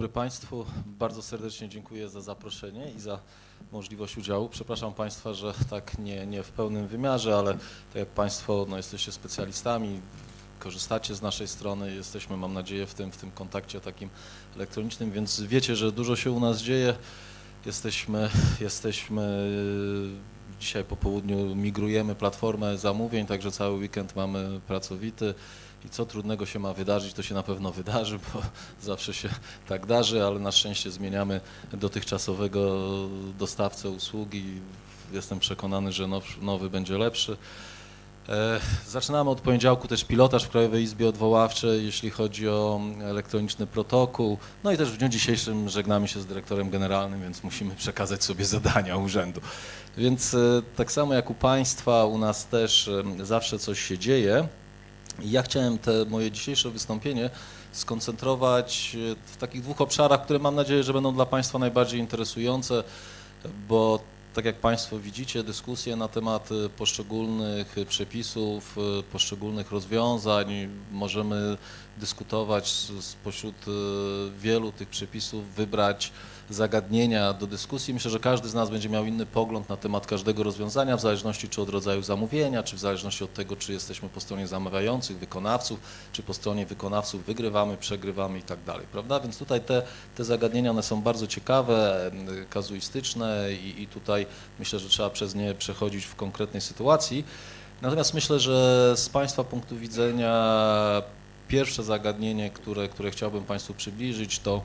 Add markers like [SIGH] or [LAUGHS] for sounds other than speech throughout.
dobry Państwu. Bardzo serdecznie dziękuję za zaproszenie i za możliwość udziału. Przepraszam Państwa, że tak nie, nie w pełnym wymiarze, ale tak jak Państwo no, jesteście specjalistami, korzystacie z naszej strony, jesteśmy, mam nadzieję, w tym, w tym kontakcie takim elektronicznym, więc wiecie, że dużo się u nas dzieje. Jesteśmy, jesteśmy y, dzisiaj po południu migrujemy platformę zamówień, także cały weekend mamy pracowity. I co trudnego się ma wydarzyć, to się na pewno wydarzy, bo [LAUGHS] zawsze się tak darzy, ale na szczęście zmieniamy dotychczasowego dostawcę usługi. Jestem przekonany, że now, nowy będzie lepszy. E, Zaczynamy od poniedziałku też pilotaż w Krajowej Izbie Odwoławczej, jeśli chodzi o elektroniczny protokół. No i też w dniu dzisiejszym żegnamy się z dyrektorem generalnym, więc musimy przekazać sobie zadania urzędu. Więc e, tak samo jak u Państwa, u nas też e, zawsze coś się dzieje. Ja chciałem te moje dzisiejsze wystąpienie skoncentrować e, w takich dwóch obszarach, które mam nadzieję, że będą dla Państwa najbardziej interesujące, bo tak jak Państwo widzicie, dyskusje na temat e, poszczególnych przepisów, e, poszczególnych rozwiązań, możemy dyskutować spośród wielu tych przepisów, wybrać zagadnienia do dyskusji. Myślę, że każdy z nas będzie miał inny pogląd na temat każdego rozwiązania, w zależności czy od rodzaju zamówienia, czy w zależności od tego, czy jesteśmy po stronie zamawiających, wykonawców, czy po stronie wykonawców wygrywamy, przegrywamy i tak dalej, prawda? Więc tutaj te, te zagadnienia, one są bardzo ciekawe, kazuistyczne i, i tutaj myślę, że trzeba przez nie przechodzić w konkretnej sytuacji. Natomiast myślę, że z Państwa punktu widzenia pierwsze zagadnienie, które, które chciałbym Państwu przybliżyć, to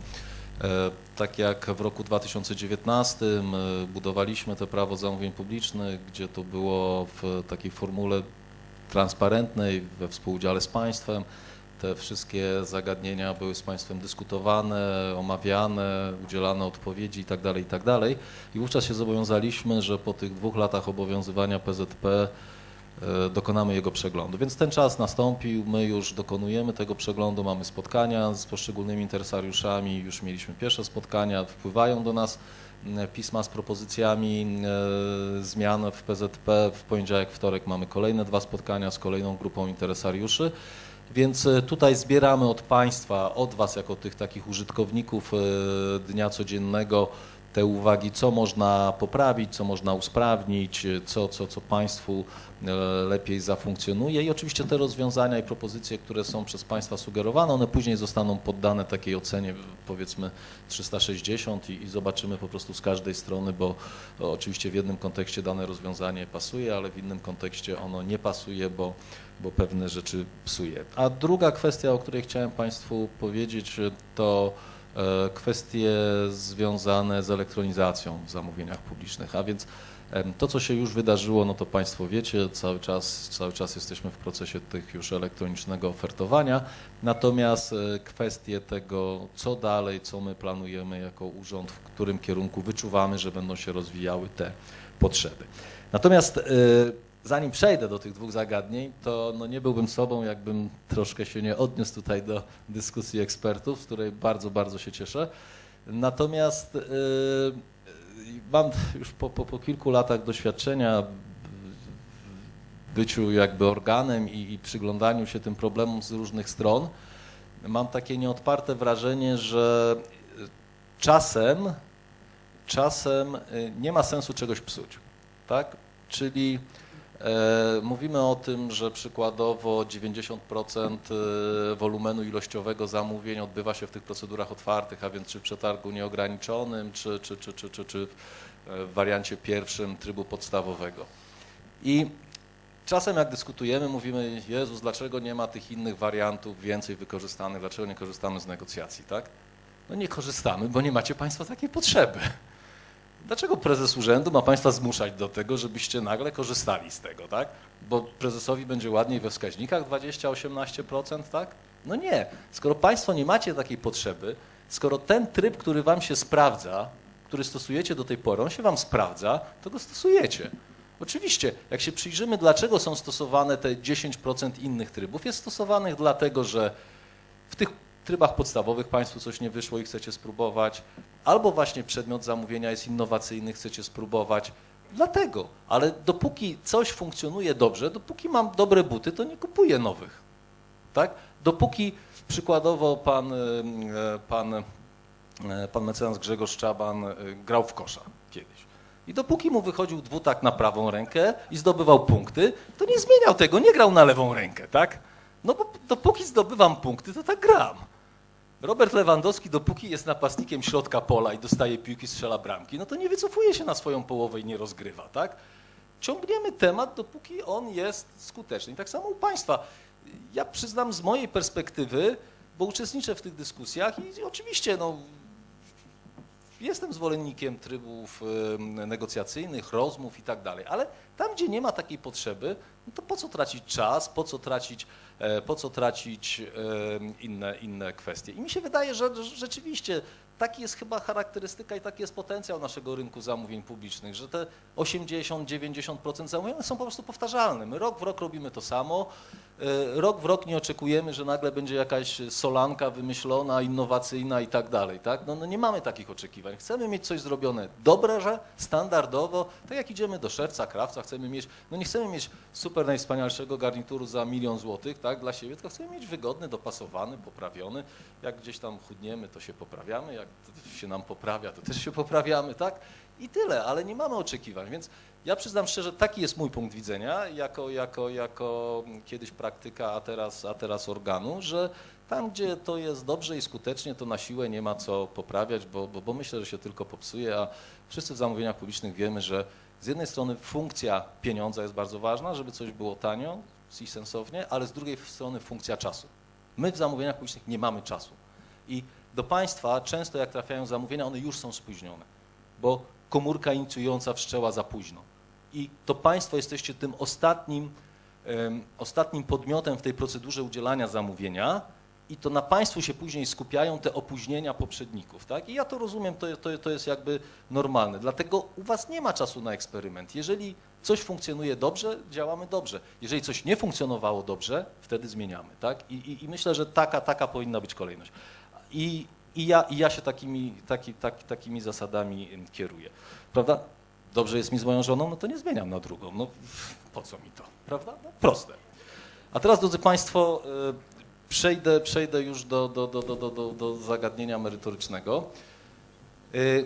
Tak jak w roku 2019 e, budowaliśmy to prawo zamówień publicznych, gdzie to było w takiej formule transparentnej, we współudziale z państwem. Te wszystkie zagadnienia były z państwem dyskutowane, omawiane, udzielane odpowiedzi itd. itd. I wówczas się zobowiązaliśmy, że po tych dwóch latach obowiązywania PZP e, dokonamy jego przeglądu. Więc ten czas nastąpił, my już dokonujemy tego przeglądu, mamy spotkania z poszczególnymi interesariuszami, już mieliśmy pierwsze spotkania, wpływają do nas m, pisma z propozycjami e, zmian w PZP. W poniedziałek, wtorek mamy kolejne dwa spotkania z kolejną grupą interesariuszy. Więc e, tutaj zbieramy od Państwa, od Was jako tych takich użytkowników e, dnia codziennego te uwagi, co można poprawić, co można usprawnić, e, co, co, co Państwu e, lepiej zafunkcjonuje i oczywiście te rozwiązania i propozycje, które są przez Państwa sugerowane, one później zostaną poddane takiej ocenie powiedzmy 360 i, i zobaczymy po prostu z każdej strony, bo o, oczywiście w jednym kontekście dane rozwiązanie pasuje, ale w innym kontekście ono nie pasuje, bo, bo pewne rzeczy psuje. A druga kwestia, o której chciałem Państwu powiedzieć, to e, kwestie związane z elektronizacją w zamówieniach publicznych, a więc to, co się już wydarzyło, no to Państwo wiecie, cały czas, cały czas jesteśmy w procesie tych już elektronicznego ofertowania, natomiast e, kwestie tego, co dalej, co my planujemy jako urząd, w którym kierunku wyczuwamy, że będą się rozwijały te potrzeby. Natomiast e, zanim przejdę do tych dwóch zagadnień, to no nie byłbym sobą, jakbym troszkę się nie odniósł tutaj do dyskusji ekspertów, z której bardzo, bardzo się cieszę. Natomiast e, mam już po, po, po kilku latach doświadczenia w byciu jakby organem i, i przyglądaniu się tym problemom z różnych stron, mam takie nieodparte wrażenie, że czasem, czasem y, nie ma sensu czegoś psuć, tak? Czyli mówimy o tym, że przykładowo 90% y, wolumenu ilościowego zamówień odbywa się w tych procedurach otwartych, a więc czy w przetargu nieograniczonym, czy, czy, czy, czy, czy, czy w wariancie pierwszym trybu podstawowego. I czasem jak dyskutujemy, mówimy, Jezus, dlaczego nie ma tych innych wariantów więcej wykorzystanych, dlaczego nie korzystamy z negocjacji, tak? No nie korzystamy, bo nie macie Państwo takiej potrzeby. Dlaczego prezes urzędu ma Państwa zmuszać do tego, żebyście nagle korzystali z tego, tak? Bo prezesowi będzie ładniej we wskaźnikach 20-18%, tak? No nie. Skoro Państwo nie macie takiej potrzeby, skoro ten tryb, który Wam się sprawdza, który stosujecie do tej pory, on się Wam sprawdza, to go stosujecie. Oczywiście, jak się przyjrzymy, dlaczego są stosowane te 10% innych trybów, jest stosowanych dlatego, że w tych trybach podstawowych Państwu coś nie wyszło i chcecie spróbować, albo właśnie przedmiot zamówienia jest innowacyjny, chcecie spróbować. Dlatego, ale dopóki coś funkcjonuje dobrze, dopóki mam dobre buty, to nie kupuję nowych. Tak? Dopóki przykładowo pan, e, pan, e, pan mecenas Grzegorz Szczaban e, grał w kosza kiedyś. I dopóki mu wychodził dwutak na prawą rękę i zdobywał punkty, to nie zmieniał tego, nie grał na lewą rękę, tak? No bo dopóki zdobywam punkty, to tak gram. Robert Lewandowski, dopóki jest napastnikiem środka pola i dostaje piłki, strzela bramki, no to nie wycofuje się na swoją połowę i nie rozgrywa, tak? Ciągniemy temat, dopóki on jest skuteczny. I tak samo u Państwa. Ja przyznam z mojej perspektywy, bo uczestniczę w tych dyskusjach i oczywiście no, jestem zwolennikiem trybów negocjacyjnych, rozmów i tak dalej, ale tam, gdzie nie ma takiej potrzeby, no to po co tracić czas, po co tracić, e, po co tracić inne, inne kwestie. I mi się wydaje, że rzeczywiście taki jest chyba charakterystyka i taki jest potencjał naszego rynku zamówień publicznych, że te 80-90% zamówień są po prostu powtarzalne. My rok w rok robimy to samo, E, rok w rok nie oczekujemy, że nagle będzie jakaś solanka wymyślona, innowacyjna i tak dalej. Tak? No, no, nie mamy takich oczekiwań. Chcemy mieć coś zrobione dobre, że standardowo, tak jak idziemy do szewca, krawca, chcemy mieć, no nie chcemy mieć super najwspanialszego garnituru za milion złotych tak, dla siebie, tylko chcemy mieć wygodny, dopasowany, poprawiony. Jak gdzieś tam chudniemy, to się poprawiamy, jak się nam poprawia, to też się poprawiamy, tak? I tyle, ale nie mamy oczekiwań, więc ja przyznam szczerze, taki jest mój punkt widzenia, jako, jako, jako kiedyś praktyka, a teraz, a teraz organu, że tam, gdzie to jest dobrze i skutecznie, to na siłę nie ma co poprawiać, bo, bo, bo myślę, że się tylko popsuje, a wszyscy w zamówieniach publicznych wiemy, że z jednej strony funkcja pieniądza jest bardzo ważna, żeby coś było tanio i sensownie, ale z drugiej strony funkcja czasu. My w zamówieniach publicznych nie mamy czasu. I do państwa często jak trafiają zamówienia, one już są spóźnione, bo komórka inicjująca wszczęła za późno i to Państwo jesteście tym ostatnim, ostatnim podmiotem w tej procedurze udzielania zamówienia i to na Państwu się później skupiają te opóźnienia poprzedników, tak? I ja to rozumiem, to, to, to jest jakby normalne. Dlatego u Was nie ma czasu na eksperyment. Jeżeli coś funkcjonuje dobrze, działamy dobrze. Jeżeli coś nie funkcjonowało dobrze, wtedy zmieniamy, tak? I, i, i myślę, że taka, taka powinna być kolejność. I, i ja, i ja się takimi, taki, tak, takimi zasadami kieruję, prawda? dobrze jest mi z moją żoną, no to nie zmieniam na drugą. No po co mi to, prawda? No, proste. A teraz, drodzy Państwo, e, przejdę, przejdę już do, do, do, do, do, do zagadnienia merytorycznego. E,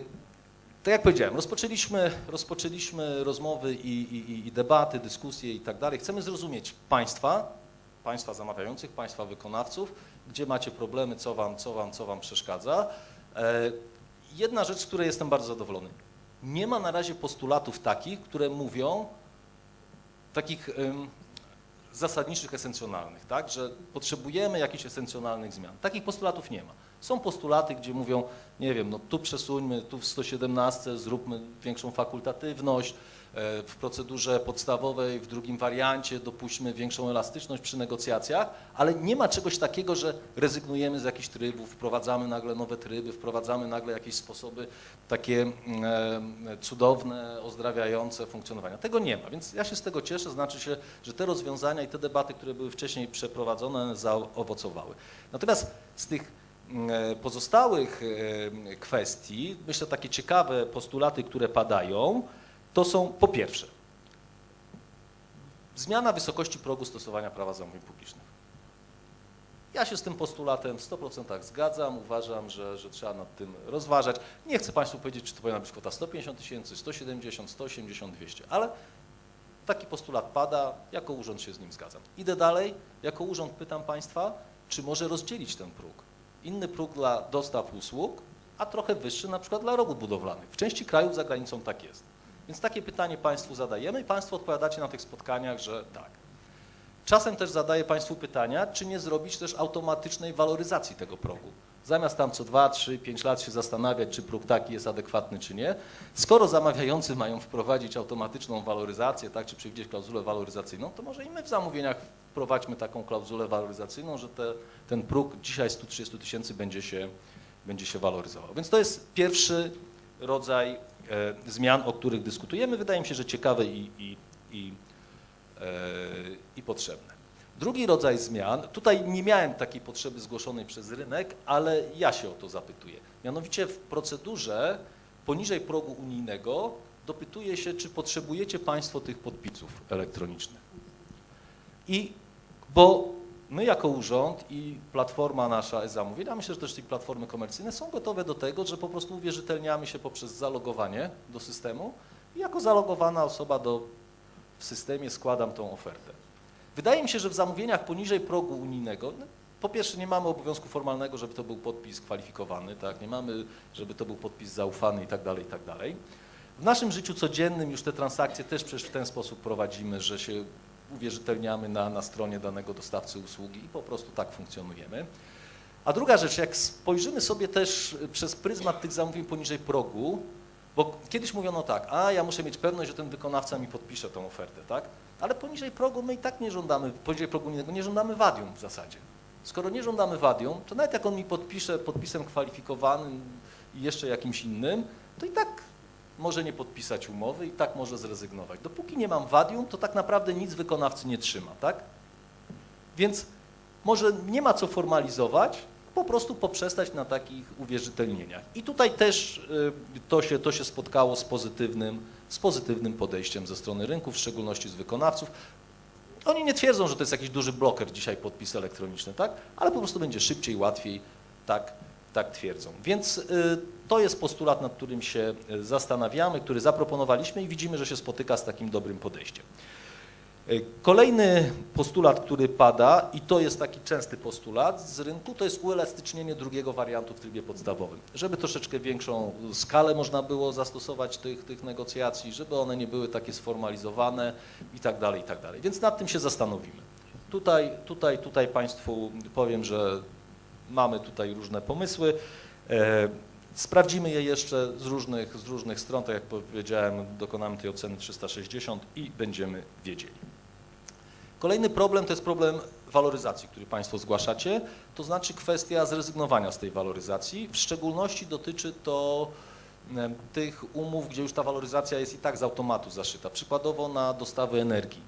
tak jak powiedziałem, rozpoczęliśmy, rozpoczęliśmy rozmowy i, i, i debaty, dyskusje i tak dalej. Chcemy zrozumieć Państwa, Państwa zamawiających, Państwa wykonawców, gdzie macie problemy, co Wam, co wam, co wam przeszkadza. E, jedna rzecz, z której jestem bardzo zadowolony nie ma na razie postulatów takich, które mówią, takich zasadniczych, esencjonalnych, tak, że potrzebujemy jakichś esencjonalnych zmian. Takich postulatów nie ma. Są postulaty, gdzie mówią, nie wiem, no tu przesuńmy, tu w 117 zróbmy większą fakultatywność, e, w procedurze podstawowej, w drugim wariancie dopuśćmy większą elastyczność przy negocjacjach, ale nie ma czegoś takiego, że rezygnujemy z jakichś trybów, wprowadzamy nagle nowe tryby, wprowadzamy nagle jakieś sposoby takie mm, e, cudowne, ozdrawiające funkcjonowania. Tego nie ma, więc ja się z tego cieszę, znaczy się, że te rozwiązania i te debaty, które były wcześniej przeprowadzone, zaowocowały. Natomiast z tych E, pozostałych e, kwestii, myślę takie ciekawe postulaty, które padają, to są po pierwsze zmiana wysokości progu stosowania prawa zamówień publicznych. Ja się z tym postulatem w 100% zgadzam, uważam, że, że trzeba nad tym rozważać. Nie chcę Państwu powiedzieć, czy to powinna być kwota 150 tysięcy, 170, 180, 200, ale taki postulat pada, jako urząd się z nim zgadzam. Idę dalej, jako urząd pytam Państwa, czy może rozdzielić ten próg inny próg dla dostaw usług, a trochę wyższy na przykład dla robót budowlanych. W części krajów za granicą tak jest. Więc takie pytanie Państwu zadajemy i Państwo odpowiadacie na tych spotkaniach, że tak. Czasem też zadaję Państwu pytania, czy nie zrobić też automatycznej waloryzacji tego progu. Zamiast tam co 2, 3, 5 lat się zastanawiać, czy próg taki jest adekwatny, czy nie, skoro zamawiający mają wprowadzić automatyczną waloryzację, tak, czy przewidzieć klauzulę waloryzacyjną, to może i my w zamówieniach wprowadźmy taką klauzulę waloryzacyjną, że te, ten próg dzisiaj 130 tysięcy będzie się, będzie się waloryzował. Więc to jest pierwszy rodzaj e, zmian, o których dyskutujemy. Wydaje mi się, że ciekawe i, i, i, e, i potrzebne. Drugi rodzaj zmian, tutaj nie miałem takiej potrzeby zgłoszonej przez rynek, ale ja się o to zapytuję. Mianowicie w procedurze poniżej progu unijnego dopytuje się, czy potrzebujecie Państwo tych podpisów elektronicznych. I my jako urząd i platforma nasza e-zamówień, a myślę, że też i platformy komercyjne są gotowe do tego, że po prostu uwierzytelniamy się poprzez zalogowanie do systemu i jako zalogowana osoba do, w systemie składam tą ofertę. Wydaje mi się, że w zamówieniach poniżej progu unijnego, no, po pierwsze nie mamy obowiązku formalnego, żeby to był podpis kwalifikowany, tak? nie mamy, żeby to był podpis zaufany i tak dalej, i tak dalej. W naszym życiu codziennym już te transakcje też przecież w ten sposób prowadzimy, że się uwierzytelniamy na, na stronie danego dostawcy usługi i po prostu tak funkcjonujemy. A druga rzecz, jak spojrzymy sobie też przez pryzmat tych zamówień poniżej progu, bo kiedyś mówiono tak, a ja muszę mieć pewność, że ten wykonawca mi podpisze tą ofertę, tak? Ale poniżej progu my i tak nie żądamy, poniżej progu unijnego nie żądamy wadium w zasadzie. Skoro nie żądamy wadium, to nawet jak on mi podpisze podpisem kwalifikowanym i jeszcze jakimś innym, to i tak może nie podpisać umowy i tak może zrezygnować. Dopóki nie mam wadium, to tak naprawdę nic wykonawcy nie trzyma, tak? Więc może nie ma co formalizować, po prostu poprzestać na takich uwierzytelnieniach. I tutaj też y, to się, to się spotkało z pozytywnym, z pozytywnym podejściem ze strony rynku, w szczególności z wykonawców. Oni nie twierdzą, że to jest jakiś duży bloker dzisiaj podpis elektroniczny, tak? Ale po prostu będzie szybciej, łatwiej, tak, tak twierdzą. Więc y, to jest postulat, nad którym się y, zastanawiamy, który zaproponowaliśmy i widzimy, że się spotyka z takim dobrym podejściem. Y, Kolejny postulat, który pada, i to jest taki częsty postulat z rynku, to jest uelastycznienie drugiego wariantu w trybie podstawowym. Żeby troszeczkę większą skalę można było zastosować tych, tych negocjacji, żeby one nie były takie sformalizowane i tak dalej, i tak dalej. Więc nad tym się zastanowimy. Tutaj, tutaj, tutaj Państwu powiem, że mamy tutaj różne pomysły. E, Sprawdzimy je jeszcze z różnych, z różnych stron, tak jak powiedziałem, dokonamy tej oceny 360 i będziemy wiedzieli. Kolejny problem to jest problem waloryzacji, który Państwo zgłaszacie, to znaczy kwestia zrezygnowania z tej waloryzacji. W szczególności dotyczy to em, tych umów, gdzie już ta waloryzacja jest i tak z automatu zaszyta, przykładowo na dostawy energii,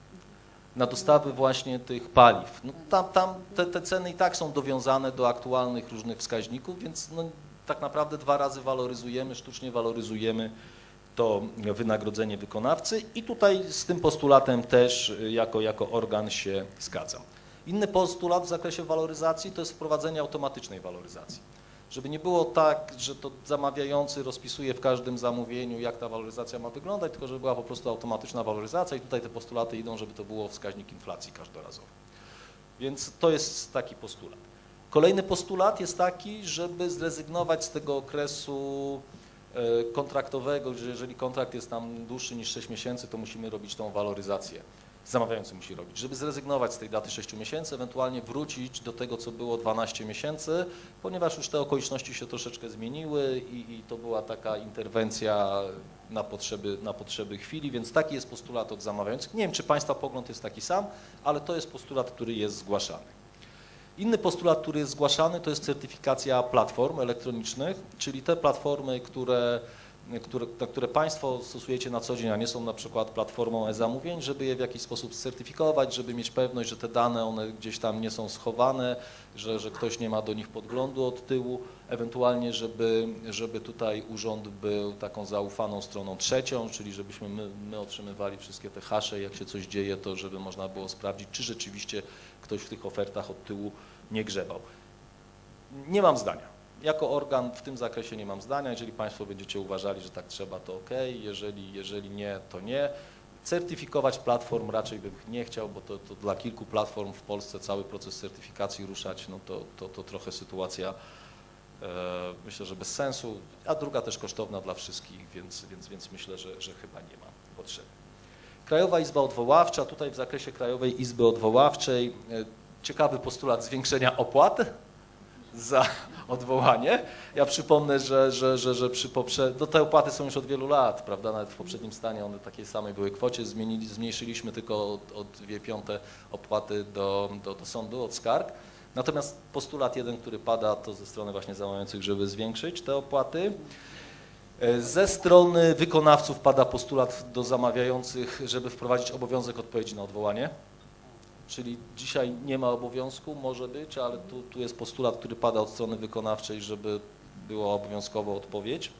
na dostawy właśnie tych paliw. No tam tam te, te ceny i tak są dowiązane do aktualnych różnych wskaźników, więc no, tak naprawdę dwa razy waloryzujemy, sztucznie waloryzujemy to wynagrodzenie wykonawcy i tutaj z tym postulatem też y, jako, jako organ się zgadzam. Inny postulat w zakresie waloryzacji to jest wprowadzenie automatycznej waloryzacji. Żeby nie było tak, że to zamawiający rozpisuje w każdym zamówieniu, jak ta waloryzacja ma wyglądać, tylko żeby była po prostu automatyczna waloryzacja i tutaj te postulaty idą, żeby to było wskaźnik inflacji każdorazowy. Więc to jest taki postulat. Kolejny postulat jest taki, żeby zrezygnować z tego okresu e, kontraktowego, że jeżeli kontrakt jest tam dłuższy niż 6 miesięcy, to musimy robić tą waloryzację. Zamawiający musi robić, żeby zrezygnować z tej daty 6 miesięcy, ewentualnie wrócić do tego, co było 12 miesięcy, ponieważ już te okoliczności się troszeczkę zmieniły i, i to była taka interwencja na potrzeby, na potrzeby chwili, więc taki jest postulat od zamawiających. Nie wiem, czy Państwa pogląd jest taki sam, ale to jest postulat, który jest zgłaszany. Inny postulat, który jest zgłaszany, to jest certyfikacja platform elektronicznych, czyli te platformy, które, które, które Państwo stosujecie na co dzień, a nie są na przykład platformą e-zamówień, żeby je w jakiś sposób certyfikować, żeby mieć pewność, że te dane one gdzieś tam nie są schowane, że, że ktoś nie ma do nich podglądu od tyłu, ewentualnie, żeby, żeby tutaj urząd był taką zaufaną stroną trzecią, czyli żebyśmy my, my otrzymywali wszystkie te hasze, jak się coś dzieje, to żeby można było sprawdzić, czy rzeczywiście ktoś w tych ofertach od tyłu nie grzebał. Nie mam zdania. Jako organ w tym zakresie nie mam zdania. Jeżeli Państwo będziecie uważali, że tak trzeba, to ok. Jeżeli, jeżeli nie, to nie. Certyfikować platform raczej bym nie chciał, bo to, to dla kilku platform w Polsce cały proces certyfikacji ruszać, no to, to, to trochę sytuacja e, myślę, że bez sensu, a druga też kosztowna dla wszystkich, więc, więc, więc myślę, że, że chyba nie ma potrzeby. Krajowa Izba Odwoławcza, tutaj w zakresie Krajowej Izby Odwoławczej e, ciekawy postulat zwiększenia opłat za odwołanie. Ja przypomnę, że, że, że, że przy poprze... no te opłaty są już od wielu lat, prawda, nawet w poprzednim stanie one takiej samej były kwocie, zmienili, zmniejszyliśmy tylko od, od piąte opłaty do, do, do sądu, od skarg. Natomiast postulat jeden, który pada, to ze strony właśnie zamawiających, żeby zwiększyć te opłaty. E, Ze strony wykonawców pada postulat do zamawiających, żeby wprowadzić obowiązek odpowiedzi na odwołanie. Czyli dzisiaj nie ma obowiązku, może być, ale tu, tu jest postulat, który pada od strony wykonawczej, żeby była obowiązkowa odpowiedź.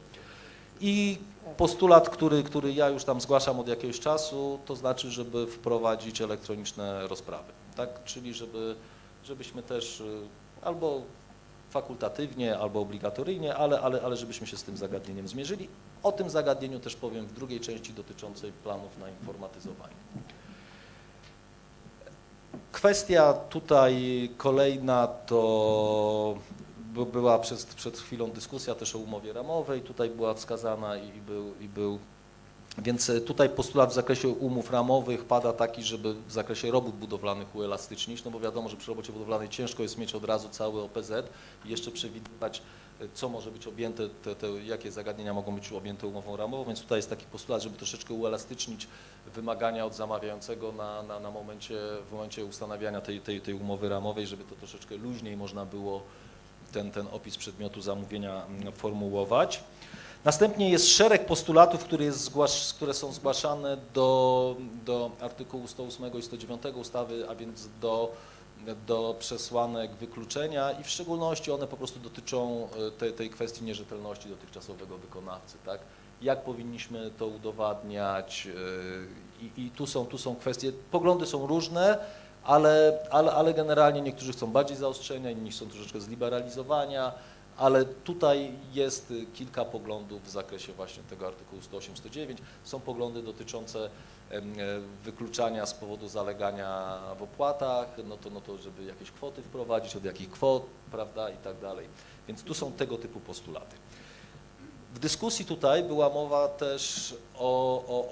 I postulat, który, który ja już tam zgłaszam od jakiegoś czasu, to znaczy, żeby wprowadzić elektroniczne rozprawy. Tak? Czyli żeby żebyśmy też y, albo fakultatywnie, albo obligatoryjnie, ale, ale, ale żebyśmy się z tym zagadnieniem zmierzyli. O tym zagadnieniu też powiem w drugiej części dotyczącej planów na informatyzowanie. Kwestia tutaj kolejna to by- była przez, przed chwilą dyskusja też o umowie ramowej, tutaj była wskazana i był, i był. Więc e, tutaj postulat w zakresie umów ramowych pada taki, żeby w zakresie robót budowlanych uelastycznić, no bo wiadomo, że przy robocie budowlanej ciężko jest mieć od razu cały OPZ i jeszcze przewidywać, co może być objęte, te, te, jakie zagadnienia mogą być objęte umową ramową, więc tutaj jest taki postulat, żeby troszeczkę uelastycznić wymagania od zamawiającego na, na, na momencie, w momencie ustanawiania tej, tej, tej umowy ramowej, żeby to troszeczkę luźniej można było ten, ten opis przedmiotu zamówienia mm, formułować. Następnie jest szereg postulatów, które, jest zgłasz, które są zgłaszane do, do artykułu 108 i 109 ustawy, a więc do, do przesłanek wykluczenia i w szczególności one po prostu dotyczą e, tej, tej kwestii nierzetelności dotychczasowego wykonawcy. Tak? Jak powinniśmy to udowadniać e, i, i tu, są, tu są kwestie, poglądy są różne, ale, ale, ale generalnie niektórzy chcą bardziej zaostrzenia, inni chcą troszeczkę zliberalizowania, ale tutaj jest y, kilka poglądów w zakresie właśnie tego artykułu 108-109. Są poglądy dotyczące e, wykluczania z powodu zalegania w opłatach, no to, no to żeby jakieś kwoty wprowadzić, od jakich kwot, prawda, i tak dalej. Więc tu są tego typu postulaty. W dyskusji tutaj była mowa też o, o,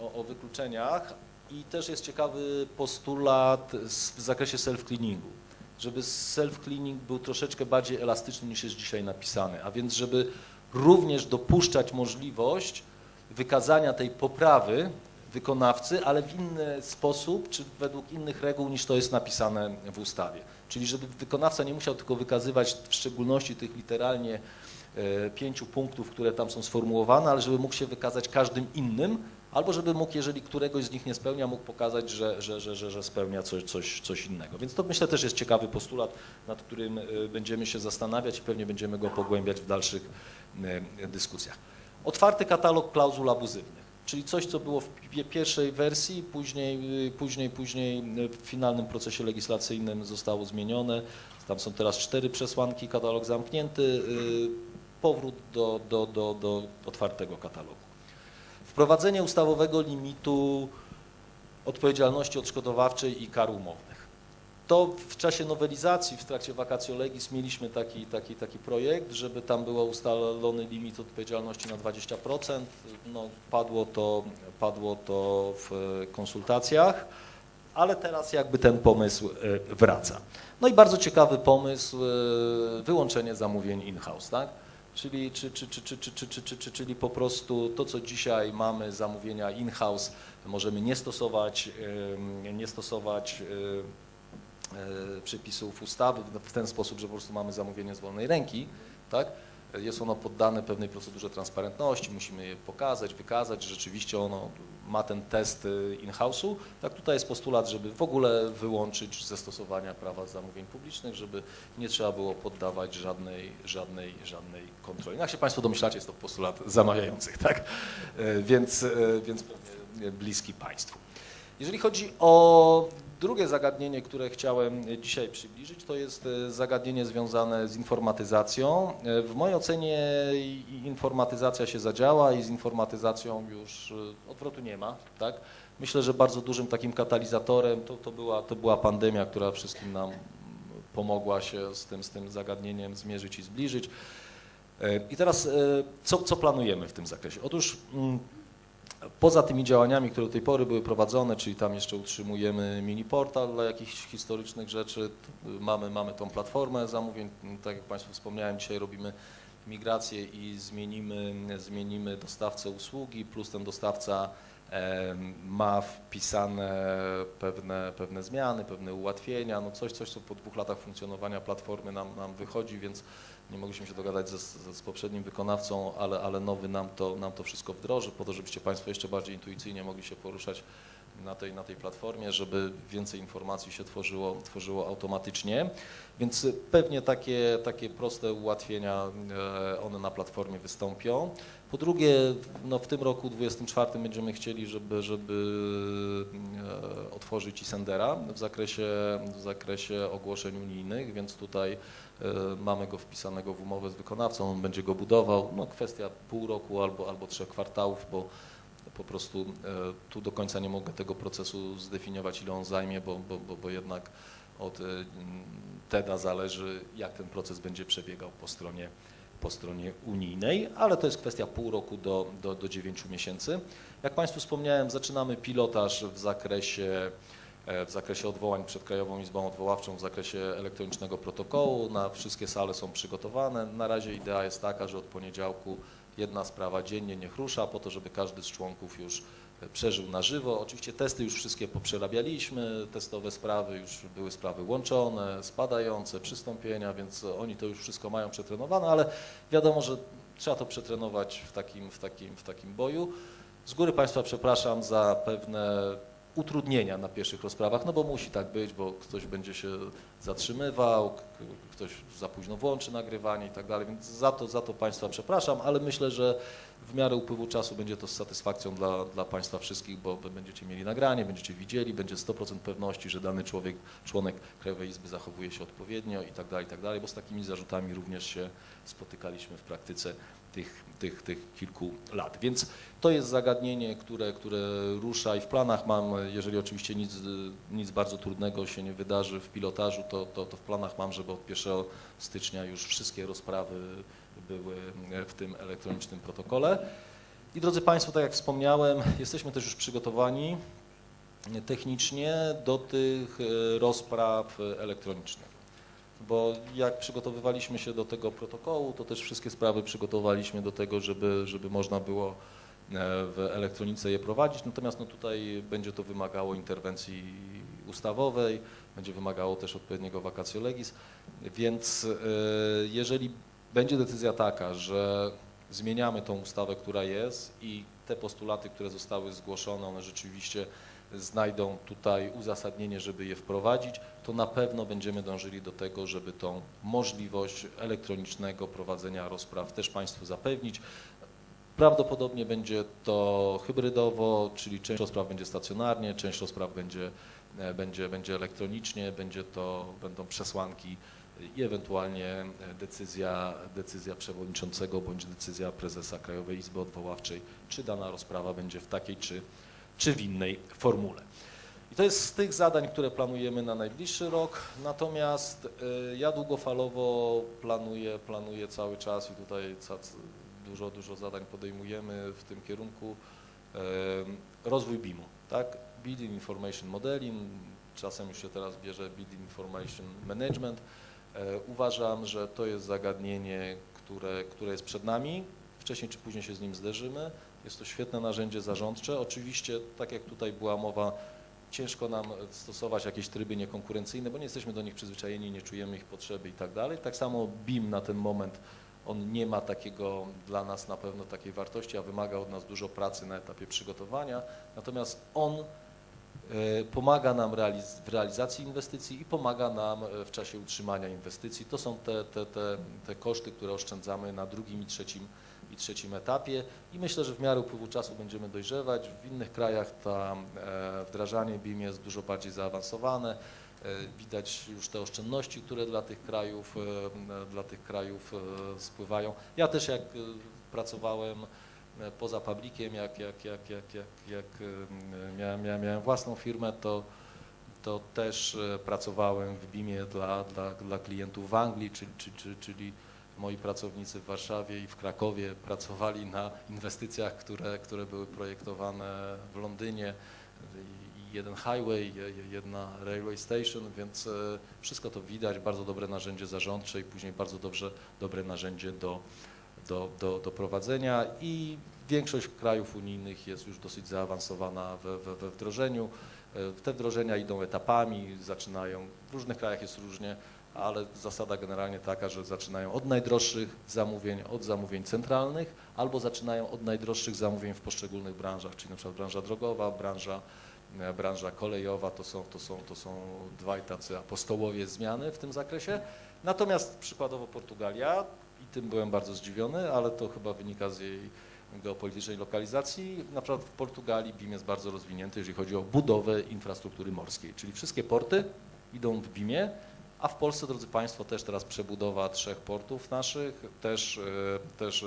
o, o, wykluczeniach i też jest ciekawy postulat w zakresie self-cleaningu żeby self-cleaning był troszeczkę bardziej elastyczny niż jest dzisiaj napisany, a więc żeby również dopuszczać możliwość wykazania tej poprawy wykonawcy, ale w inny sposób, czy według innych reguł niż to jest napisane w ustawie. Czyli żeby wykonawca nie musiał tylko wykazywać w szczególności tych literalnie e, pięciu punktów, które tam są sformułowane, ale żeby mógł się wykazać każdym innym, albo żeby mógł, jeżeli któregoś z nich nie spełnia, mógł pokazać, że, że, że, że, spełnia coś, coś, coś innego. Więc to myślę też jest ciekawy postulat, nad którym y, będziemy się zastanawiać i pewnie będziemy go pogłębiać w dalszych y, dyskusjach. Otwarty katalog klauzul abuzywnych, czyli coś, co było w pi- pierwszej wersji, później, y, później, później w finalnym procesie legislacyjnym zostało zmienione. Tam są teraz cztery przesłanki, katalog zamknięty, powrót do, do, do, do otwartego katalogu. Wprowadzenie ustawowego limitu odpowiedzialności odszkodowawczej i kar umownych. To w czasie nowelizacji, w trakcie vacatio legis mieliśmy taki, taki, taki projekt, żeby tam był ustalony limit odpowiedzialności na 20%. No, padło, to, padło to w konsultacjach, ale teraz jakby ten pomysł e, wraca. No i bardzo ciekawy pomysł, e, wyłączenie zamówień in-house, tak? Czyli, czy, czy, czy, czy, czy, czy, czy, czy, czy, czyli po prostu to, co dzisiaj mamy, zamówienia in-house, możemy nie stosować, nie stosować e, e, przepisów ustawy w ten sposób, że po prostu mamy zamówienie z wolnej ręki, tak? Jest ono poddane pewnej procedurze transparentności, musimy je pokazać, wykazać, że rzeczywiście ono ma ten test y, in-house'u. Tak tutaj jest postulat, żeby w ogóle wyłączyć ze stosowania prawa zamówień publicznych, żeby nie trzeba było poddawać żadnej, żadnej, żadnej kontroli. No Jak się Państwo domyślacie, jest to postulat zamawiających, [LAUGHS] tak? E, Więc, e, więc bliski Państwu. Jeżeli chodzi o drugie zagadnienie, które chciałem dzisiaj przybliżyć, to jest e, zagadnienie związane z informatyzacją. E, W mojej ocenie informatyzacja się zadziała i z informatyzacją już e, odwrotu nie ma, tak? Myślę, że bardzo dużym takim katalizatorem to, to, była, to była pandemia, która wszystkim nam pomogła się z tym, z tym zagadnieniem zmierzyć i zbliżyć. I teraz co, co planujemy w tym zakresie? Otóż mm, Poza tymi działaniami, które do tej pory były prowadzone, czyli tam jeszcze utrzymujemy mini portal dla jakichś historycznych rzeczy, mamy, mamy tą platformę zamówień, tak jak Państwu wspomniałem, dzisiaj robimy migrację i zmienimy, zmienimy dostawcę usługi, plus ten dostawca ma wpisane pewne, pewne zmiany, pewne ułatwienia, no coś, coś, co po dwóch latach funkcjonowania platformy nam, nam wychodzi, więc nie mogliśmy się dogadać ze, z poprzednim wykonawcą, ale, ale nowy nam to, nam to wszystko wdroży, po to, żebyście Państwo jeszcze bardziej intuicyjnie mogli się poruszać na tej, na tej platformie, żeby więcej informacji się tworzyło, tworzyło automatycznie. Więc pewnie takie, takie proste ułatwienia, e, one na platformie wystąpią. Po drugie, no w tym roku 24 będziemy chcieli, żeby, żeby e, otworzyć i Sendera w zakresie, w zakresie ogłoszeń unijnych, więc tutaj e, mamy go wpisanego w umowę z wykonawcą, on będzie go budował. No kwestia pół roku albo, albo trzech kwartałów, bo po prostu e, tu do końca nie mogę tego procesu zdefiniować, ile on zajmie, bo, bo, bo, bo jednak od e, TEDa zależy, jak ten proces będzie przebiegał po stronie, po stronie unijnej, ale to jest kwestia pół roku do, do, do 9 miesięcy. Jak Państwu wspomniałem, zaczynamy pilotaż w zakresie e, w zakresie odwołań przed Krajową Izbą Odwoławczą, w zakresie elektronicznego protokołu. Na wszystkie sale są przygotowane. Na razie idea jest taka, że od poniedziałku jedna sprawa dziennie niech rusza, po to, żeby każdy z członków już e, przeżył na żywo. Oczywiście testy już wszystkie poprzerabialiśmy, testowe sprawy już były sprawy łączone, spadające, przystąpienia, więc oni to już wszystko mają przetrenowane, ale wiadomo, że trzeba to przetrenować w takim, w takim, w takim boju. Z góry Państwa przepraszam za pewne utrudnienia na pierwszych rozprawach, no bo musi tak być, bo ktoś będzie się zatrzymywał, ktoś za późno włączy nagrywanie i tak dalej, więc za to, za to Państwa przepraszam, ale myślę, że w miarę upływu czasu będzie to z satysfakcją dla, dla Państwa wszystkich, bo będziecie mieli nagranie, będziecie widzieli, będzie 100% pewności, że dany człowiek, członek Krajowej Izby zachowuje się odpowiednio i tak dalej, i tak dalej, bo z takimi zarzutami również się spotykaliśmy w praktyce tych, tych, tych kilku lat. Więc to jest zagadnienie, które, które rusza i w planach mam, jeżeli oczywiście nic, nic bardzo trudnego się nie wydarzy w pilotażu, to, to, to w planach mam, żeby od 1 stycznia już wszystkie rozprawy były w tym elektronicznym protokole. I drodzy Państwo, tak jak wspomniałem, jesteśmy też już przygotowani technicznie do tych e, rozpraw elektronicznych. Bo jak przygotowywaliśmy się do tego protokołu, to też wszystkie sprawy przygotowaliśmy do tego, żeby, żeby można było e, w elektronice je prowadzić. Natomiast no tutaj będzie to wymagało interwencji ustawowej, będzie wymagało też odpowiedniego vacatio legis, więc e, jeżeli będzie decyzja taka, że zmieniamy tą ustawę, która jest i te postulaty, które zostały zgłoszone, one rzeczywiście znajdą tutaj uzasadnienie, żeby je wprowadzić, to na pewno będziemy dążyli do tego, żeby tą możliwość elektronicznego prowadzenia rozpraw też Państwu zapewnić. Prawdopodobnie będzie to hybrydowo, czyli część rozpraw będzie stacjonarnie, część rozpraw będzie, e, będzie, będzie elektronicznie, będzie to, będą przesłanki i ewentualnie decyzja, decyzja przewodniczącego bądź decyzja prezesa Krajowej Izby Odwoławczej, czy dana rozprawa będzie w takiej czy, czy w innej formule. I to jest z tych zadań, które planujemy na najbliższy rok, natomiast y, ja długofalowo planuję, planuję cały czas i tutaj dużo, dużo zadań podejmujemy w tym kierunku. y, Rozwój BIM-u, tak? Building Information Modeling, czasem już się teraz bierze Building Information Management. E, Uważam, że to jest zagadnienie, które, które jest przed nami. Wcześniej czy później się z nim zderzymy. Jest to świetne narzędzie zarządcze. Oczywiście, tak jak tutaj była mowa, ciężko nam stosować jakieś tryby niekonkurencyjne, bo nie jesteśmy do nich przyzwyczajeni, nie czujemy ich potrzeby i tak dalej. Tak samo BIM na ten moment, on nie ma takiego dla nas na pewno takiej wartości, a wymaga od nas dużo pracy na etapie przygotowania. Natomiast on pomaga nam realiz w realizacji inwestycji i pomaga nam e, w czasie utrzymania inwestycji. To są te, te, te, te koszty, które oszczędzamy na drugim i trzecim, i trzecim etapie i myślę, że w miarę upływu czasu będziemy dojrzewać. W innych krajach to wdrażanie BIM jest dużo bardziej zaawansowane. E, Widać już te oszczędności, które dla tych krajów, e, dla tych krajów e, spływają. Ja też jak e, pracowałem e, poza publikiem, jak, jak, jak, jak, jak, jak e, miałem, miałem, własną firmę, to, to też e, pracowałem w BIM-ie dla, dla, dla klientów w Anglii, czyli, czyli, czyli, moi pracownicy w Warszawie i w Krakowie pracowali na inwestycjach, które, które były projektowane w Londynie. Jeden highway, je- je- jedna railway station, więc e, wszystko to widać, bardzo dobre narzędzie zarządcze i później bardzo dobrze, dobre narzędzie do, do, do, do prowadzenia i większość krajów unijnych jest już dosyć zaawansowana we, we, we wdrożeniu. E, Te wdrożenia idą etapami, zaczynają, w różnych krajach jest różnie, ale zasada generalnie taka, że zaczynają od najdroższych zamówień, od zamówień centralnych, albo zaczynają od najdroższych zamówień w poszczególnych branżach, czyli przykład branża drogowa, branża e, branża kolejowa, to są, to są, to są dwaj tacy apostołowie zmiany w tym zakresie. Natomiast przykładowo Portugalia, tym byłem bardzo zdziwiony, ale to chyba wynika z jej geopolitycznej lokalizacji. Na przykład w Portugalii BIM jest bardzo rozwinięty, jeżeli chodzi o budowę infrastruktury morskiej, czyli wszystkie porty idą w BIM-ie, a w Polsce, drodzy Państwo, też teraz przebudowa trzech portów naszych, też, e, też e,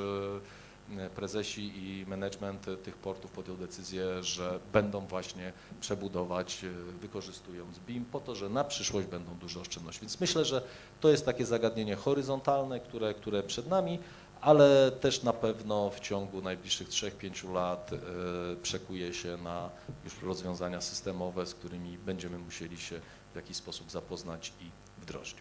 prezesi i management tych portów podjął decyzję, że będą właśnie przebudować, e, wykorzystując BIM, po to, że na przyszłość będą duże oszczędności. Więc myślę, że to jest takie zagadnienie horyzontalne, które, które przed nami, ale też na pewno w ciągu najbliższych 3-5 lat e, przekuje się na już rozwiązania systemowe, z którymi będziemy musieli się w jakiś sposób zapoznać i wdrożyć.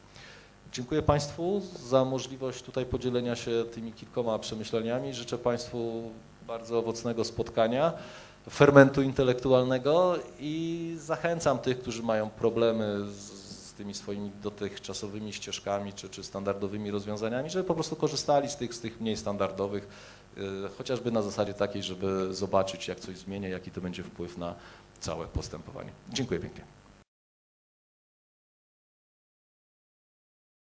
Dziękuję Państwu za możliwość tutaj podzielenia się tymi kilkoma przemyśleniami. Życzę Państwu bardzo owocnego spotkania, fermentu intelektualnego i zachęcam tych, którzy mają problemy z, z tymi swoimi dotychczasowymi ścieżkami czy, czy standardowymi rozwiązaniami, żeby po prostu korzystali z tych, z tych mniej standardowych, y, chociażby na zasadzie takiej, żeby zobaczyć, jak coś zmienia, jaki to będzie wpływ na całe postępowanie. Dziękuję pięknie.